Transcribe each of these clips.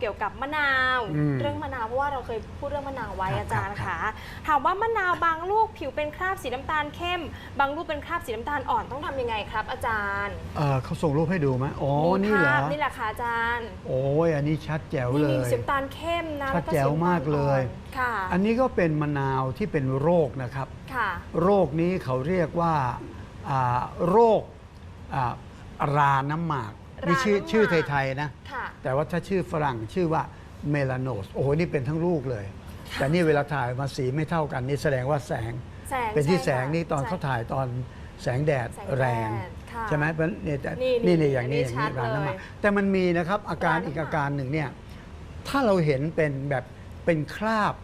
เกี่ยวกับมะนาว อืม เรื่องมะนาวเพราะว่าเราเคยพูดเรื่องมะนาวไว้ครับอาจารย์ครัค่ะบถามว่ามะนาวบางลูกผิวเป็นคราบสีน้ำตาลเข้ม บางลูกเป็นคราบสีน้ำตาลอ่อนต้องทำยังไงครับ อาจารย์เอ่อเขาส่งรูปให้ดูไหมอ๋อ มีนี่เหรอภาพนี่แหละค่ะอาจารย์โอ้ยอันนี้ชัดแจ๋วนี่เลมียสีน้ำตาลเข้มนะชัดแล้วก็แจ๋วสีน้ำตลมากเลยอ่อนค่ะอันนี้ก็เป็นมะนาวที่เป็นโรคนะครับ ค่ะ โรคนี้เขาเรียกว่าอ่าโรคอ่าราน้ำหมากนี่ชื่อราน้ำหมาก ชื่อไทยๆนะ ค่ะ แต่ว่าถ้าชื่อฝรั่งชื่อว่าเมลาโนสโอ้โหนี่เป็นทั้งลูกเลย แต่นี่เวลาถ่ายมาสีไม่เท่ากันนี่แสดงว่าแสง แสงเป็นที่ใช่แสงค่ะนี่ตอนใช่เขาถ่ายตอนแสงแดดแสงแดดแรง ค่ะใช่ไหมเพราะเนี่ยแต่นี่นี่นี่นี่อย่างนี้อัอนย่างนี้นี้ชัดร้านน้ำหเลมักยแต่มันมีนะครับอาการร้านน้ำหมักอีกอาการหนึ่งเนี่ยถ้าเราเห็นเป็นแบบเป็นคราบ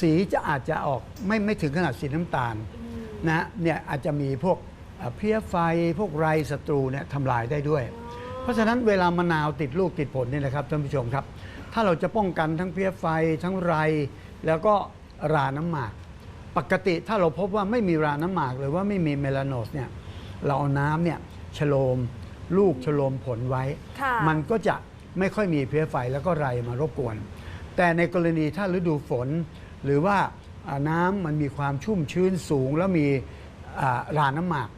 สีจะอาจจะออกไม่ไม่ถึงขนาดสีน้ำตาล อืมนะเนี่ยอาจจะมีพวกเอ่อเพลี้ยไฟพวกไรศัตรูเนี่ยทำลายได้ด้วยเพ ราะฉะนั้นเวลามะนาวติดลูกติดผลเนี่ยนะครับท่านผู้ชมครับ ถ้าเราจะป้องกันทั้งเพลี้ยไฟทั้งไร แล้วก็ราน้ำหมาก ปกติถ้าเราพบว่าไม่มีราน้ำหมาก หรือว่าไม่มีเมลาโนสเนี่ยเราเอาน้ำเนี่ยชโลมลูกชโลมผลไว้ค่ะมันก็จะไม่ค่อยมีเพลี้ยไฟแล้วก็ไรมารบกวน แต่ในกรณีถ้าฤดูฝน หรือว่าอ่าน้ำมันมีความชุ่มชื้นสูง แล้วมีอ่าราน้ำหมาก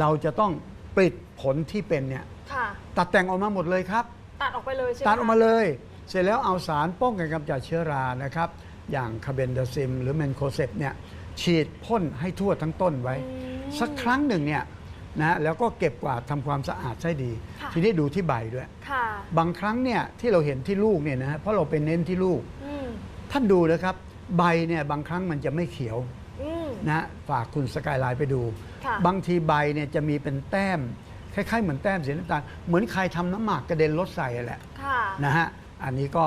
เราจะต้องปลิดผลที่เป็นเนี่ย ค่ะ ตัดแต่งออกมาหมดเลยครับ ตัดออกไปเลยใช่ไหมตัดออกคะมาเลย เสร็จแล้วเอาสารป้องกันกำจัดเชื้อรานะครับ อย่างคาเบนดาซิม หรือเมนโคเซปเนี่ยฉีดพ่นให้ทั่วทั้งต้นไว้อืมสักครั้งหนึ่งเนี่ยนะแล้วก็เก็บกวาดทำความสะอาดให้ดี ค่ะทีนี้ดูที่ใบด้วย ค่ะบางครั้งเนี่ยที่เราเห็นที่ลูกเนี่ยนะฮะเพราะเราไปเน้นที่ลูก อืมท่านดูนะครับ ใบเนี่ยบางครั้งมันจะไม่เขียวอืม นะฮะฝากคุณสกายไลน์ไปดู ค่ะ บางทีใบเนี่ยจะมีเป็นแต้ม คล้ายๆเหมือนแต้มสีน้ำตาลเหมือนใครทำน้ำหมากกระเด็นรถใส่แหละค่ะ นะฮะ อันนี้ก็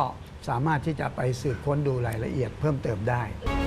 สามารถที่จะไปสืบค้นดูรายละเอียดเพิ่มเติมได้อื